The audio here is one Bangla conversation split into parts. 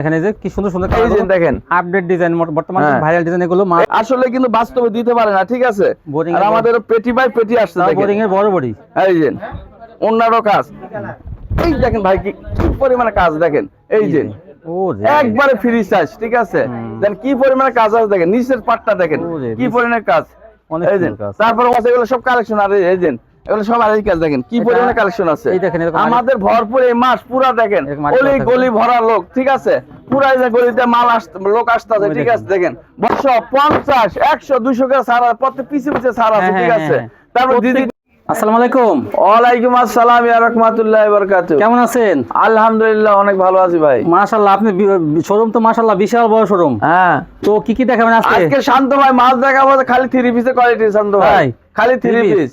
এখানে যে কি সুন্দর সুন্দর দেখেন। আপডেট ডিজাইন বর্তমানে। ভাইরাল ডিজাইন এগুলো আসলে কিন্তু বাস্তবে দিতে পারে না ঠিক আছে? আর আমাদের পেটি বাই পেটি আসছে বোরিং এর বড় বড়ি। এই যে অন্যান্য কাজ। এই দেখেন ভাই কি কি পরিমাণে কাজ দেখেন। এই যে একবারে ফ্রি সাইজ ঠিক আছে? দেন কি পরিমাণে কাজ আছে দেখেন নিচের পাটটা দেখেন কি পরিমাণে কাজ। তারপর সব কালেকশন আর এই এগুলো সব আরেক কাজ দেখেন কি পরিমাণে কালেকশন আছে? আমাদের ভরপুর এই মাস পুরা দেখেন গলি গলি ভরা লোক ঠিক আছে? পুরা যে গলিতে মাল আসতে লোক আসতেছে ঠিক আছে? দেখেন বর্ষা পঞ্চাশ একশো দুইশো করে প্রত্যেক পিছে পিছে ছাড় আছে হ্যাঁ, ঠিক হ্যাঁ, আছে? হ্যাঁ। তারপর দিদি আসসালামু আলাইকুম। ওয়ালাইকুম আসসালাম ইয়া রাহমাতুল্লাহি ওয়া বারাকাতুহু। কেমন আছেন? আলহামদুলিল্লাহ অনেক ভালো আছি ভাই। মাশাআল্লাহ আপনি শোরুম তো মাশাআল্লাহ বিশাল বড় শোরুম। হ্যাঁ। তো কি কি দেখাবেন আজকে? আজকে শান্ত ভাই মাছ দেখাবো খালি থ্রি পিসের কোয়ালিটি শান্ত ভাই। খালি থ্রি পিস?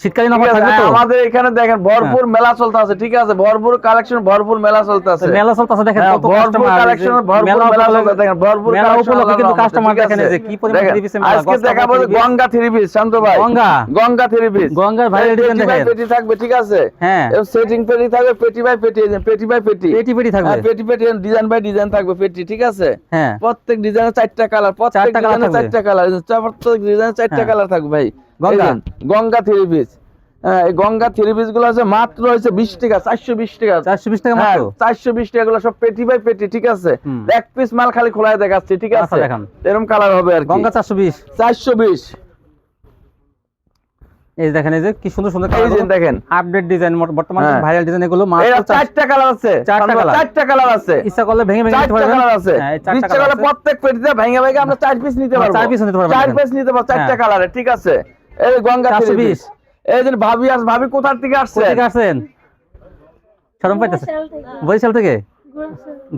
শীতকালীন অফার থাকবে তো? হ্যাঁ, আমাদের এখানে দেখেন ভরপুর মেলা চলতে আছে ঠিক আছে? ভরপুর কালেকশন ভরপুর মেলা চলতে আছে। মেলা চলতেছে দেখেন হ্যাঁ, কত ভরপুর কালেকশন ভরপুর মেলা চলতে দেখেন ভরপুর মেলা উপলক্ষে কিন্তু কাস্টমার দেখেন যে কি পরিমাণ থ্রি মেলা আজকে দেখাবো গঙ্গা থ্রি পিস শান্ত ভাই। Ganga? Ganga three piece viral design দেখেন। পেটি থাকবে ঠিক আছে? হ্যাঁ। সেটিং পেটি থাকবে পেটি বাই পেটি পেটি বাই পেটি পেটি পেটি থাকবে। হ্যাঁ, পেটি পেটি ডিজাইন বাই ডিজাইন থাকবে পেটি ঠিক আছে? হ্যাঁ। প্রত্যেক ডিজাইনের চারটা কালার প্রত্যেক থাকবে। চারটা কালার প্রত্যেক ডিজাইনের চারটা হ্যাঁ। কালার থাকবে ভাই। গঙ্গা? থ্রি পিস হ্যাঁ এই গঙ্গা থ্রি পিসগুলো আছে মাত্র হচ্ছে বিশ টাকা চারশো বিশ টাকা। চারশো বিশ টাকা হ্যাঁ চারশো বিশ টাকা গুলো সব পেটি বাই পেটি ঠিক আছে? এক পিস মাল খালি খোলায় দেখাচ্ছি ঠিক আছে? এরকম কালার হবে আর গঙ্গা চারশো বিশ। চারশো বিশ। এই দেখেন এই যে কি সুন্দর সুন্দর এই দেখেন। আপডেট ডিজাইন বর্তমানে হ্যাঁ। ভাইরাল ডিজাইন এগুলো মাত্র চারটা কালার আছে। চারটা colour। চারটা কালার আছে। ইচ্ছা করলে ভেঙে ভেঙে নিতে পারবেন। কালার আছে। হ্যাঁ, চারটা ইচ্ছা করলে প্রত্যেক পেটিতে ভেঙে ভেঙে আমরা চার পিস নিতে হ্যাঁ, পারব। চার piece নিতে পারবেন চার পিস নিতে পারব চারটা হ্যাঁ। কালারে ঠিক আছে? এই গঙ্গা 420 320 এই যে ভাবি আস ভাবি কোথার থেকে আসছে থেকে আসছেন? শরম পাইতেছে। বরিশাল থেকে?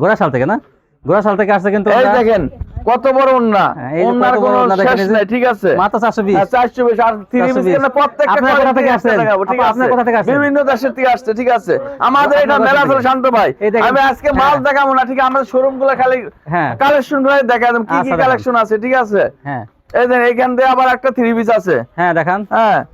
গোড়াশাল। থেকে না? গোড়াশাল থেকে আসছে কিন্তু এই দেখেন কত বড় ওন্না হ্যাঁ, এই ওন্নার কোনো শেষ নাই ঠিক আছে? মাত্র চারশো বিশ। হ্যাঁ, 420 আর 3 পিস 420 কেন প্রত্যেকটা আপনারা কোথা থেকে আসছেন? ঠিক আছে? আপনারা কোথা থেকে আসছেন? বিভিন্ন দেশের থেকে আসছে ঠিক আছে? আমাদের এটা মেলা থেকে? শান্ত ভাই। আমি আজকে মাল হ্যাঁ। দেখাবো না ঠিক আছে? আমাদের শোরুমগুলো খালি হ্যাঁ। কালেকশনগুলো দেখালাম কি কি আচ্ছা, কালেকশন আছে ঠিক আছে? হ্যাঁ। এই দেখেন এখান থেকে আবার একটা থ্রি পিস আছে। হ্যাঁ দেখান। হ্যাঁ।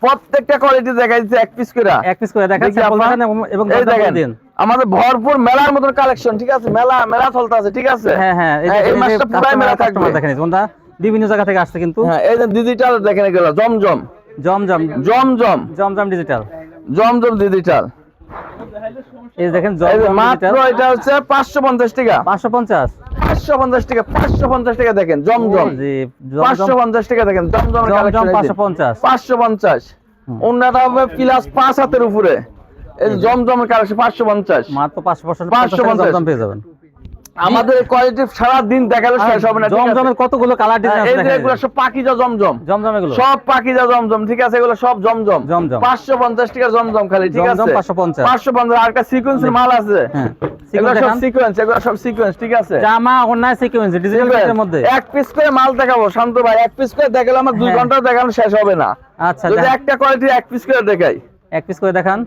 প্রত্যেকটা কোয়ালিটি দেখা যাচ্ছে এক পিস করে। এক পিস করে দেখান দেখি sample আপা। দেখান এবং- দিন। আমাদের ভরপুর মেলার মতন কালেকশন ঠিক আছে? মেলা মেলা চলতে আছে ঠিক আছে? হ্যাঁ হ্যাঁ এই হ্যাঁ, মাসটা পুরাই মেলা থাকবে। দেখেন এই বিভিন্ন জায়গা থেকে আসছে কিন্তু। হ্যাঁ এই যে ডিজিটাল দেখেন এগুলো জমজম। জমজম। জমজম। জমজম ডিজিটাল জমজম ডিজিটাল এই দেখেন জমজম মাত্র এটা হচ্ছে পাঁচশো পঞ্চাশ টাকা। পাঁচশো পঞ্চাশ। পাঁচশো পঞ্চাশ টাকা পাঁচশো পঞ্চাশ টাকা দেখেন জমজম। পাঁচশো পঞ্চাশ টাকা দেখেন জমজম পাঁচশো পঞ্চাশ। পাঁচশো পঞ্চাশ। হুম। অন্যটা হবে প্লাস পাঁচ হাতের উপরে। এই জমজমের কালেকশন পাঁচশো পঞ্চাশ। মাত্র পাঁচশো পাঁচশো পঞ্চাশ। পেয়ে যাবেন। আমাদের কোয়ালিটি সারা দিন দেখালে শেষ হবে না ঠিক আছে? জমজমের কতগুলো কালার ডিজাইন আছে এই এগুলো সব পাখিজা জমজম। জমজম এগুলো সব পাখিজা জমজম ঠিক আছে? এগুলো সব জমজম। জমজম। পাঁচশো পঞ্চাশ টাকা জমজম খালি ঠিক আছে? জমজম আছে 550 আর একটা সিকোয়েন্সের মাল আছে। হ্যাঁ এগুলো সব সিকোয়েন্স এগুলো সব সিকোয়েন্স ঠিক আছে? জামা অন্যায় সিকোয়েন্স ডিজিটাল। প্রিন্টের মধ্যে। এক পিস করে মাল দেখাবো শান্ত ভাই। এক পিস করে দেখালে আমার দুই হ্যাঁ। ঘণ্টা দেখানো শেষ হবে না। আচ্ছা যদি একটা কোয়ালিটি এক পিস করে দেখাই। এক পিস করে দেখান।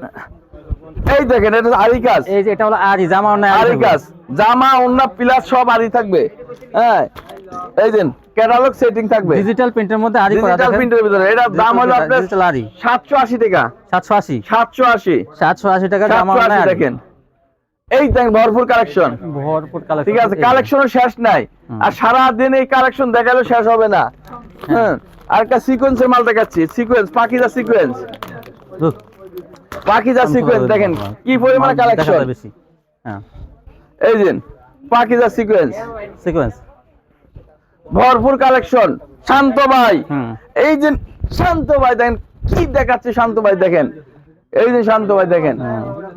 এই দেখেন এটা আরি কাজ। এই যে এটা হলো আরি জামা অন্যায় আরি কাজ। জামা অন্য পিলার সব আরি থাকবে। হ্যাঁ। এই দিন ক্যাটালগ সেটিং থাকবে। ডিজিটাল প্রিন্টের মধ্যে আরি করা ডিজিটাল প্রিন্টের ভিতরে। এটা দাম হলো আপনার ডিজিটাল আরি সাতশো আশি টাকা। 780 সাতশো আশি। 780 টাকা জামা আশি দেখেন। এই দেখেন ভরপুর কালেকশন ভরপুর কালেকশন ঠিক আছে কালেকশনের শেষ নাই। আর সারা দিন এই কালেকশন দেখালে শেষ হবে না। হ্যাঁ। আর একটা সিকোয়েন্সের মাল দেখাচ্ছি। Sequence Pakeezah sequence Pakeezah sequence দেখেন কি পরিমাণে কালেকশন বেশি। হ্যাঁ। এই দিন পাখিজা সিকোয়েন্স সিকোয়েন্স ভরপুর কালেকশন শান্ত ভাই। এই যে শান্ত ভাই দেখেন কি দেখাচ্ছে শান্ত ভাই দেখেন? এই যে শান্ত ভাই দেখেন।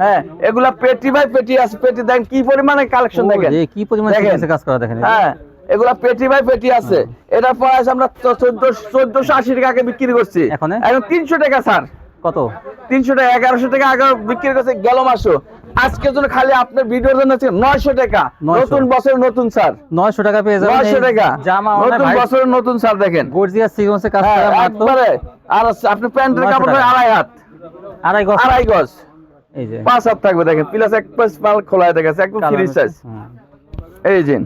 হ্যাঁ। এগুলা পেটি ভাই পেটি আছে পেটি দেখেন কি পরিমাণে কালেকশন দেখেন? কি পরিমাণ। কাজ করা দেখেন হ্যাঁ এগুলা পেটি বাই পেটি আছে। এটা প্রাইস আমরা চোদ্দ চোদ্দশো আশি টাকা বিক্রি করছি। এখন? এখন তিনশো টাকা স্যার। কত? তিনশো টাকা এগারোশো টাকা আগে বিক্রি করছে গেল মাসও আজকের জন্য খালি আপনার ভিডিওর জন্য নয়শো টাকা। নতুন বছর নতুন স্যার। 900 টাকা পেয়ে যাবেন নয়শো টাকা। জামা নতুন বছরের নতুন স্যার দেখেন। গর্জিয়াস সিকোয়েন্সে কাজ হ্যাঁ করা একবারে। আর আপনি প্যান্টের কাপড় আড়াই হাত। আড়াই গজ। আড়াই গজ। এই যে। পাঁচ হাত থাকবে দেখেন। প্লাস এক পাঁচ মাল খোলা দেখাচ্ছে একদম ফ্রি সাইজ এই যে।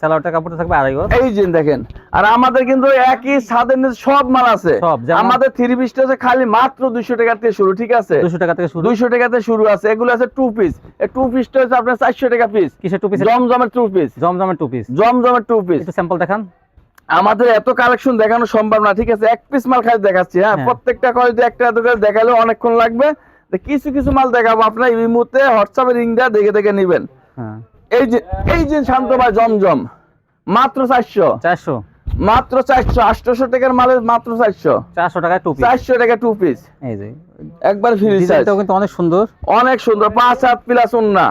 স্যালোয়ারটা কাপড়টা থাকবে আড়াই গজ। এই যে দেখেন আর আমাদের কিন্তু একই ছাদের নিচে সব মাল আছে। আমাদের থ্রি পিসটা আছে খালি মাত্র দুইশো টাকা থেকে শুরু ঠিক আছে? টাকা থেকে শুরু। দুইশো টাকাতে শুরু আছে। এগুলো আছে টু পিস এই টু পিসটা হচ্ছে আপনার চারশো টাকা পিস কিসের টু পিস জমজমের টু পিস জমজমের টু পিস জমজমের টু পিস একটু স্যাম্পল দেখান। আমাদের এত কালেকশন দেখানো সম্ভব না ঠিক আছে? এক পিস মাল খালি দেখাচ্ছি হ্যাঁ? হ্যাঁ। প্রত্যেকটা কোয়ালিটি একটা দুটো করে দেখালেও অনেকক্ষণ লাগবে। কিছু কিছু মাল দেখাবো আপনার এই মুহূর্তে হোয়াটসঅ্যাপে রিং দেওয়া দেখে দেখে নেবেন। হ্যাঁ। এই যে এই যে শান্ত ভাই জমজম। মাত্র চারশো। চারশো। মাত্র চারশো আটশোশো টাকার মালে মাত্র চারশো। চারশো টাকায় টু চারশো টাকা টু পিস এই যে। একবার ফ্রি কিন্তু অনেক সুন্দর। অনেক সুন্দর পাঁচ হাত প্লাস উন্না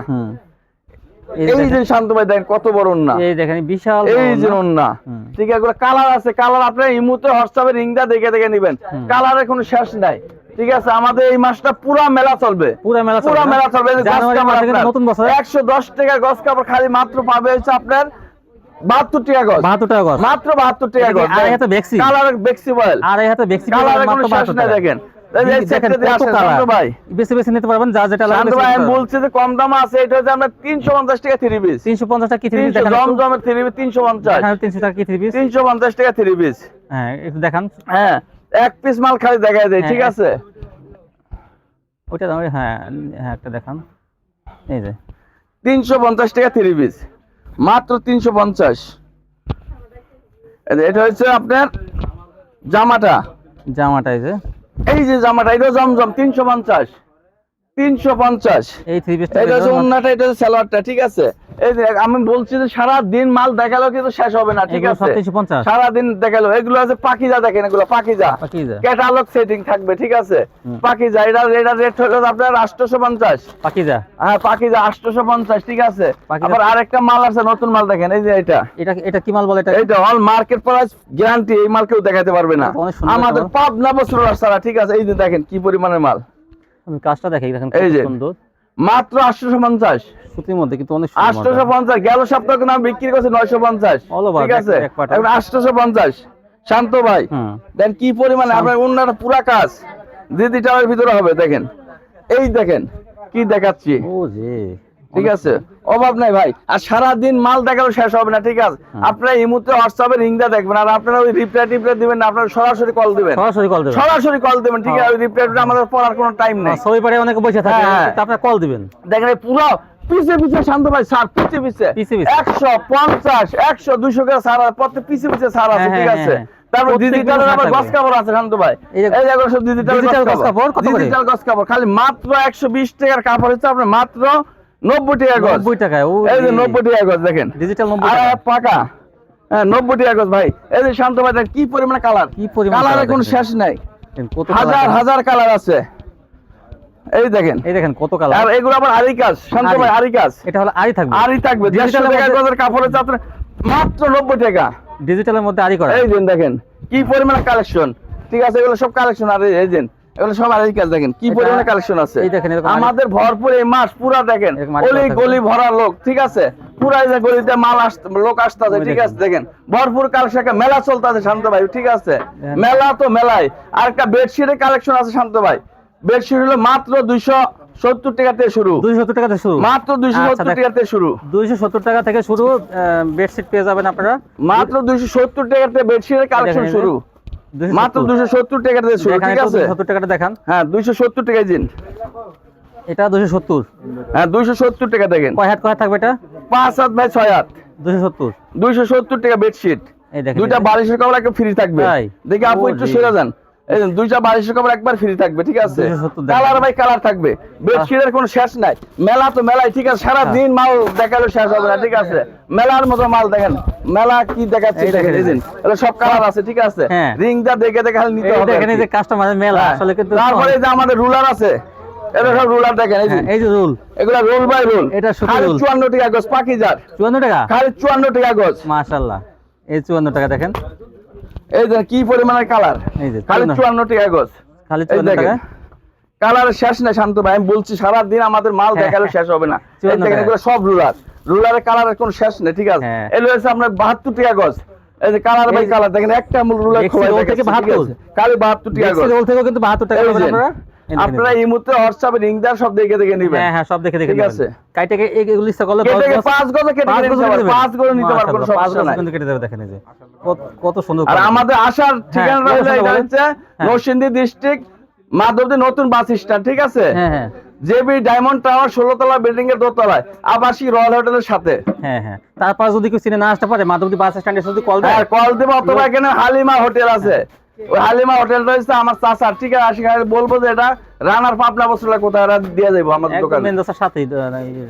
এই যে শান্ত ভাই দেখেন কত বড় উন্না এই দেখেন বিশাল এই যে উন্না ঠিক আছে কালার আছে কালার আপনার এই মুহূর্তে হোয়াটসঅ্যাপে রিংটা দেখে দেখে নেবেন। কালারের কোনো শেষ নাই। ঠিক আছে আমাদের এই মাসটা পুরা মেলা চলবে। পুরা মেলা পুরা? মেলা চলবে। নতুন বছর। একশো দশ টাকা গজ কাপড় খালি মাত্র পাবে হচ্ছে আপনার বাহাত্তর টাকা গজ বাহাত্তর টাকা গজ মাত্র বাহাত্তর টাকা গজ আড়াই হাতে বেক্সি? কালার বেক্সি বয়েল আড়াই হাতে কোনো শেষ দেখেন। কম দাম আছে এটা হচ্ছে আমরা তিনশো পঞ্চাশ টাকা থ্রি পিস তিনশো পঞ্চাশ টাকা তিনশো তিনশো পঞ্চাশ। টাকা থ্রি পিস তিনশো পঞ্চাশ টাকা থ্রি পিস হ্যাঁ একটু দেখান। হ্যাঁ এক পিস মাল খালি দেখা যায় ঠিক হ্যাঁ, আছে? ওইটা দাম- হ্যাঁ হ্যাঁ একটা দেখান। এই যে। তিনশো পঞ্চাশ টাকা থ্রি পিস মাত্র তিনশো পঞ্চাশ। এটা হচ্ছে আপনার জামাটা। জামাটা এই যে। এই যে জামাটা এটা জমজম তিনশো পঞ্চাশ। তিনশো পঞ্চাশ। এই থ্রি পিসটা এটা হচ্ছে উন্নাটা এটা হচ্ছে সালোয়ারটা ঠিক আছে? এই আমি বলছি যে সারা দিন মাল দেখাল কিন্তু শেষ হবে না ঠিক আছে? সারা দিন দেখাল এগুলো আছে পাখিজা দেখেন এগুলো পাখিজা ক্যাটালগ সেটিং থাকবে ঠিক আছে। পাখিজা এটা এটা রেট হলো আপনার আটশোশো পঞ্চাশ। পাকিজা। হ্যাঁ পাখিজা আটশোশো পঞ্চাশ ঠিক আছে? আবার আরেকটা মাল আছে নতুন মাল দেখেন এই যে এটা। এটা এটা কি মাল বলে এটা? এইটা অল মার্কেট প্রাইস গ্যারান্টি এই মাল কেউ দেখাতে পারবে না। আমাদের। পাবনা বছর সারা ঠিক আছে? এই যে দেখেন কি পরিমাণের মাল। আমি কাজটা দেখি দেখেন এই কত সুন্দর। মাত্র আটশোশো পঞ্চাশ। সুতির মধ্যে কিন্তু অনেক আটশোশো পঞ্চাশ। গেল সপ্তাহে নাম বিক্রি করছে নয়শো পঞ্চাশ। ঠিক আছে? এখন আটশোশো পঞ্চাশ। শান্ত ভাই। দেন কি পরিমাণে আপনার অন্যান্য পুরা কাজ? দিদি টাওয়ার ভিতরে হবে দেখেন। এই দেখেন কি দেখাচ্ছি। ও যে ঠিক আছে? অভাব নাই ভাই। আর সারা দিন মাল দেখাল শেষ হবে না ঠিক আছে? হুম। আপনারা এই মুহূর্তে হোয়াটসঅ্যাপে রিংটা দেখবেন আর আপনারা ওই রিপ্লাই টিপ্লাই দিবেন না আপনারা সরাসরি কল দিবেন। সরাসরি কল দেবেন। সরাসরি কল দিবেন ঠিক আছে? হ্যাঁ। ওই রিপ্লাই আমাদের পড়ার কোনো টাইম নেই। সবাই পারে অনেকে বসে থাকে হ্যাঁ, হ্যাঁ। আপনারা কল দিবেন। দেখেন পুরো পিছে পিছে শান্ত ভাই স্যার পিছে পিছে। পিছে পিছে। একশো পঞ্চাশ একশো দুইশো করে সার আছে প্রত্যেক পিছে পিছে সার আছে হ্যাঁ, ঠিক হ্যাঁ, আছে? হ্যাঁ। তারপর প্রত্যেক ডিজিটাল আবার গস কাপড় আছে শান্ত ভাই। এই যে সব ডিজিটাল digital গজ কাপড়। ডিজিটাল গস কাপড় খালি মাত্র একশো বিশ টাকার কাপড় হচ্ছে আপনার মাত্র নব্বই টাকা গজ। নব্বই টাকায় এই যে নব্বই টাকা গজ দেখেন। ডিজিটাল নব্বই টাকা। পাকা। হ্যাঁ নব্বই টাকা গজ ভাই। এই যে শান্ত ভাই দেখেন কি পরিমাণে কালার কি পরিমাণ কালারের কোনো শেষ নাই। কত হাজার হাজার কালার আছে। এই দেখেন। এই দেখেন কত কালার আর এগুলো আবার আরি কাজ শান্ত ভাই আরি। আরি কাজ এটা হলো আরি থাকবে। আরি থাকবে। গজের কাপড়ের মাত্র নব্বই টাকা। ডিজিটালের মধ্যে আরি করা। এই দেখেন কি পরিমাণে কালেকশন ঠিক আছে এগুলো সব কালেকশন আর এই দিন এগুলো সব কাজ দেখেন কি পরিমাণে কালেকশন আছে? আমাদের ভরপুর এই মাস পুরা দেখেন গলি গলি ভরা লোক ঠিক আছে? পুরা যে গলিতে মাল আসতে লোক আসতেছে ঠিক আছে? দেখেন ভরপুর কালেকশন মেলা চলতেছে শান্ত ভাই ঠিক আছে? মেলা তো মেলাই আর একটা বেডশিটের কালেকশন আছে শান্ত ভাই। বেডশিট হলো মাত্র দুইশো সত্তর টাকা থেকে শুরু। দুইশো সত্তর টাকা থেকে শুরু? মাত্র দুইশো আচ্ছা, সত্তর টাকা থেকে শুরু। দুইশো সত্তর টাকা থেকে শুরু বেডশিট পেয়ে যাবেন আপনারা। মাত্র দুইশো সত্তর টাকা থেকে বেডশিটের কালেকশন শুরু। মাত্র দুশো সত্তর টাকা ঠিক আছে? সত্তর টাকাটা দেখান। হ্যাঁ দুইশো সত্তর টাকায় দিন এটা দুশো সত্তর। হ্যাঁ দুইশো সত্তর টাকা দেখেন। কয় হাত কয় হাত থাকবে এটা? পাঁচ হাত ভাই ছয় হাত। দুশো সত্তর। দুইশো সত্তর টাকা বেডশিট দুইটা বালিশের কভার একটা ফ্রি থাকবে? দেখি আপু একটু সেরা যান। দুইটা বালিশের কভার একবার ফ্রি থাকবে ঠিক আছে? কালার বাই কালার থাকবে। বেডশিটের কোনো শেষ নাই। মেলা তো মেলাই ঠিক আছে সারা হ্যাঁ। দিন মাল দেখাল শেষ হবে না ঠিক আছে? মেলার মতো মাল দেখেন মেলা কি দেখাচ্ছে দেখেন সব কালার আছে ঠিক আছে? হ্যাঁ। রিংটা দেখে দেখে খালি নিতে হবে দেখেন এই যে কাস্টমারের মেলা হ্যাঁ। আসলে কিন্তু তারপরে যে আমাদের রুলার আছে এটা সব রুলার দেখেন এই যে। হ্যাঁ, রুল এগুলা রোল বাই রোল এটা শুধু খালি roll। চুয়ান্ন টাকা গজ পাখি যার চুয়ান্ন টাকা? খালি চুয়ান্ন টাকা গজ। মাশাল্লাহ এই চুয়ান্ন টাকা দেখেন। এই যে কি পরিমাণের কালার? এই যে খালি 54 চুয়ান্ন টাকা গজ। খালি এই টাকা? কালার শেষ না শান্ত ভাই আমি বলছি সারা দিন আমাদের মাল হ্যাঁ, দেখালে শেষ হবে না। এই দেখেন এগুলো সব রুলার। রুলারের কালারের কোনো শেষ নেই ঠিক আছে? হ্যাঁ। এগুলো আপনার বাহাত্তর টাকা গজ। এই যে কালার বাই কালার দেখেন একটা মূল রুলার খোলা থেকে 72 খালি বাহাত্তর টাকা দেখছি গজ। রোল থেকেও কিন্তু বাহাত্তর টাকা এই পাবেন যে, আপনারা। দেখে আপনারা এই মুহূর্তে হোয়াটসঅ্যাপে রিং দেওয়ার সব দেখে দেখে নেবেন। হ্যাঁ হ্যাঁ সব দেখে দেখে ঠিক আছে। কাইটাকে এগুলো গজ- পাঁচ গজে কেটে পাঁচ গজ পাঁচ গজে নিতে পারবেন কোনো সমস্যা নাই। কিন্তু কেটে দেবে দেখেন এই যে। কত- সুন্দর আর আমাদের আসার ঠিকানা হ্যাঁ, হলো এটা হচ্ছে হ্যাঁ। নরসিংদী ডিস্ট্রিক্ট মাধবদী নতুন বাস স্ট্যান্ড ঠিক আছে? হ্যাঁ হ্যাঁ। জেবি ডায়মন্ড টাওয়ার ষোলো তলা বিল্ডিং এর দোতলায় আবাসিক রয়্যাল হোটেলের সাথে। হ্যাঁ হ্যাঁ। তারপর যদি কেউ চিনে না আসতে পারে মাধবদী বাস স্ট্যান্ডে যদি কল দেয়। হ্যাঁ কল দেবো অথবা এখানে হালিমা হোটেল আছে। হালিমা হোটেল রয়েছে আমার চাচার। ঠিক আছে আসি খালি বলব যে এটা রানার পাবনা বসলে কোথায় দিয়ে যাব আমাদের একদম দোকানে। মেনদোসার সাথেই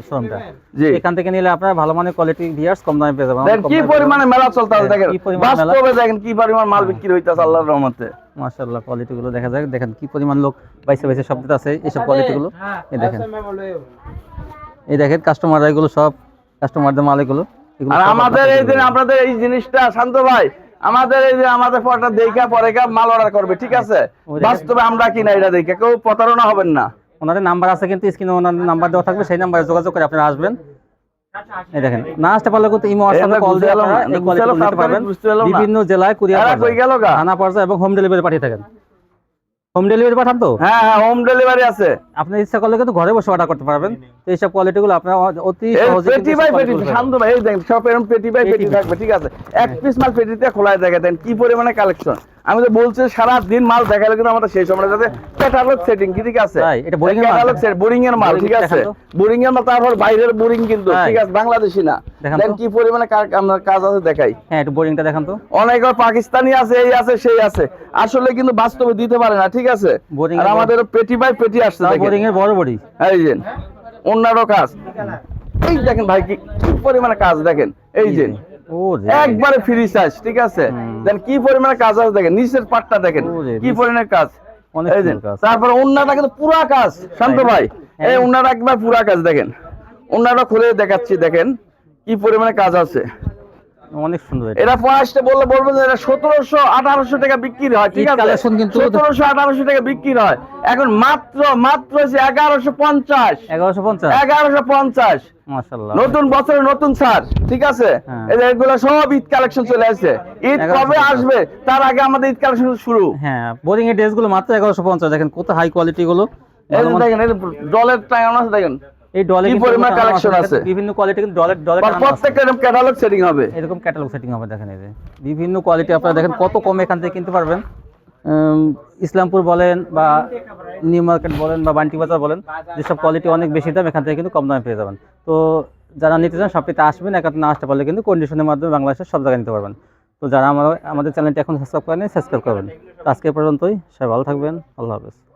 শোরুমটা জি। এখান থেকে নিলে আপনারা ভালো মানের কোয়ালিটি ভিয়ার্স কম দামে পেয়ে যাবেন কি পরিমাণে মেলা চলতে আছে হ্যাঁ, দেখেন। বাস্তবে দেখেন কি পরিমাণ মাল বিক্রি হইতেছে আল্লাহর রহমতে। মাশাআল্লাহ কোয়ালিটি গুলো দেখা যায় দেখেন কি পরিমাণ লোক বাইসে বাইসে শব্দ আছে এইসব কোয়ালিটি গুলো। এই দেখেন। এই দেখেন কাস্টমাররা এগুলো সব কাস্টমারদের মাল এগুলো। এগুলো আর আমাদের এই দিন আপনাদের এই জিনিসটা শান্ত ভাই আমাদের এই যে আমাদের পরটা দেখা পরে কা মাল অর্ডার করবে ঠিক আছে? বাস্তবে আমরা কিনা এটা দেখে কেউ প্রতারণা হবেন না। ওনাদের নাম্বার আছে কিন্তু স্ক্রিনে ওনাদের নাম্বার দেওয়া থাকবে সেই নাম্বারে যোগাযোগ করে আপনারা আসবেন। এই দেখেন না আসতে পারলে কিন্তু ইমো হোয়াটসঅ্যাপে কল দিয়ে আপনারা এই কোয়ালিটি নিতে পারবেন। বিভিন্ন জেলায় কুরিয়ার থানা পর্যায়ে এবং হোম ডেলিভারি পাঠিয়ে থাকেন। হোম ডেলিভারি পাঠান তো? হ্যাঁ হ্যাঁ হোম ডেলিভারি আছে। আপনি ইচ্ছা করলে কিন্তু ঘরে বসে অর্ডার করতে পারবেন। তো এইসব কোয়ালিটি গুলো আপনার অতি সহজে পেটি বাই পেটি শান্ত ভাই এই দেখেন সব এরকম পেটি বাই পেটি পেটি। থাকবে ঠিক আছে? এক পিস মাল পেটিতে খোলা জায়গা দেন কি পরিমাণে কালেকশন আমি তো বলছি সারা দিন মাল দেখালে কিন্তু আমাদের সেই সময় যাতে ক্যাটালগ সেটিং কি ঠিক আছে? এটা মাল? ক্যাটালগ সেট বোরিং এর মাল ঠিক আছে? বোরিং এর মাল তারপর বাইরের বোরিং কিন্তু ঠিক আছে? বাংলাদেশি না। দেখান দেন কি পরিমাণে কার- কাজ আছে দেখাই। হ্যাঁ একটু বোরিংটা দেখান তো। অনেক পাকিস্তানি আছে এই আছে সেই আছে। আসলে কিন্তু বাস্তবে দিতে পারে না ঠিক আছে? আর আমাদের পেটি বাই পেটি আসছে দেখেন। বোরিং এর বড় বড়ি এই যে অন্যান্য কাজ। এই দেখেন ভাই কি পরিমাণে কাজ দেখেন। এই যে। একবারে ফ্রি চার্জ ঠিক আছে? দেন কি পরিমাণে কাজ আছে দেখেন নিচের পাটটা দেখেন কি পরিমাণে কাজ। তারপর অন্যটা কিন্তু পুরা কাজ শান্ত ভাই। হ্যাঁ। এই অন্যটা একবার পুরা কাজ দেখেন। অন্যটা খুলে দেখাচ্ছি দেখেন কি পরিমাণে কাজ আছে। অনেক সুন্দর এটা। বললে বলব যে এটা সতেরোশো আঠারোশো টাকা বিক্রি হয় ঠিক আছে? collection কিন্তু- সতেরোশো আঠারোশো টাকা বিক্রি হয়। এখন মাত্র মাত্র হচ্ছে এগারোশো পঞ্চাশ। এগারোশো পঞ্চাশ? এগারোশো পঞ্চাশ। নতুন বছরের নতুন ছাড় ঠিক আছে? হ্যাঁ। এগুলো সব ঈদ কালেকশন চলে আসছে। ঈদ কবে আসবে? তার আগে আমাদের ঈদ কালেকশন শুরু। হ্যাঁ বোরিং এর ড্রেসগুলো মাত্র এগারোশো পঞ্চাশ। দেখেন কত হাই কোয়ালিটি গুলো। দেখেন ডলের টাইম আছে দেখেন। এই ডলে কি পরিমাণ দেখেন, আছে? বিভিন্ন কোয়ালিটি কিন্তু বা টানানো আছে। প্রত্যেকটা এরকম ক্যাটালগ সেটিং হবে? এরকম ক্যাটালগ সেটিং হবে দেখেন এই যে। বিভিন্ন কোয়ালিটি আপনারা দেখেন কত কমে এখান থেকে কিনতে পারবেন। ইসলামপুর বলেন বা নিউ মার্কেট বলেন বা বান্টি বাজার বলেন যেসব কোয়ালিটি অনেক বেশি দাম এখান থেকে কিন্তু কম দামে পেয়ে যাবেন। তো যারা নিতে চান সবটিতে আসবেন একাতে না আসতে পারলে কিন্তু কন্ডিশনের মাধ্যমে বাংলাদেশের সব জায়গায় নিতে পারবেন। তো যারা আমার আমাদের চ্যানেলটি এখন সাবস্ক্রাইব করেন সাবস্ক্রাইব করবেন। তো আজকে পর্যন্তই সবাই ভালো থাকবেন আল্লাহ হাফেজ।